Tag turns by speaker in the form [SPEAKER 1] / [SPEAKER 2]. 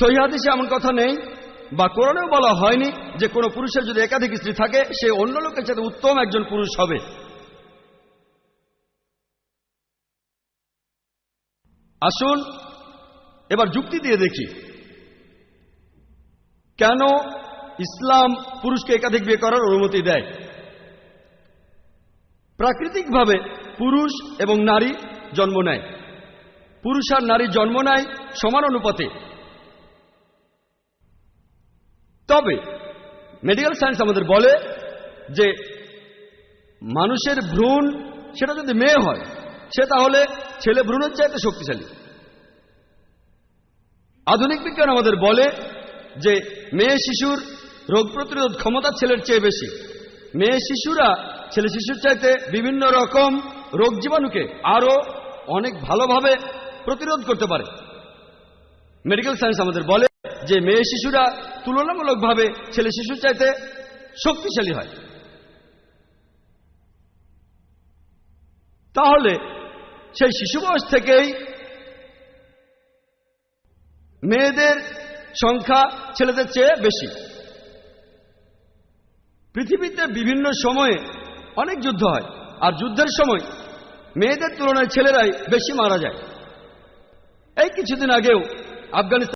[SPEAKER 1] সহিহাদিসে এমন কথা নেই, বা কোরআনেও বলা হয়নি যে কোনো পুরুষের যদি একাধিক স্ত্রী থাকে, সে অন্য লোকের সাথে উত্তম একজন পুরুষ হবে। আসুন, এবার যুক্তি দিয়ে দেখি। কেন ইসলাম পুরুষকে একাধিক বিয়ে করার অনুমতি দেয়? প্রাকৃতিকভাবে পুরুষ এবং নারী জন্ম নেয়। পুরুষ আর নারী জন্ম নেয় সমান অনুপাতে। তবে মেডিকেল সায়েন্স আমাদের বলে যে মানুষের ভ্রূণ, সেটা যদি মেয়ে হয়, সে তাহলে ছেলে ভ্রূণের চাইতে শক্তিশালী। আধুনিক বিজ্ঞান আমাদের বলে যে মেয়ে শিশুর রোগ প্রতিরোধ ক্ষমতা ছেলের চেয়ে বেশি। মেয়ে শিশুরা ছেলে শিশুর চাইতে বিভিন্ন রকম রোগ জীবাণুকে আরও অনেক ভালোভাবে প্রতিরোধ করতে পারে। মেডিকেল সায়েন্স আমাদের বলে যে মেয়ে শিশুরা তুলনামূলকভাবে ছেলে শিশুর চাইতে শক্তিশালী হয়। তাহলে সেই শিশু বয়স থেকেই মেয়েদের সংখ্যা ছেলেদের চেয়ে বেশি। পৃথিবীতে বিভিন্ন সময়ে অনেক যুদ্ধ হয়, আর যুদ্ধের সময় মেয়েদের তুলনায় ছেলেরাই বেশি মারা যায়। এই কিছুদিন আগেও আফগানিস্তান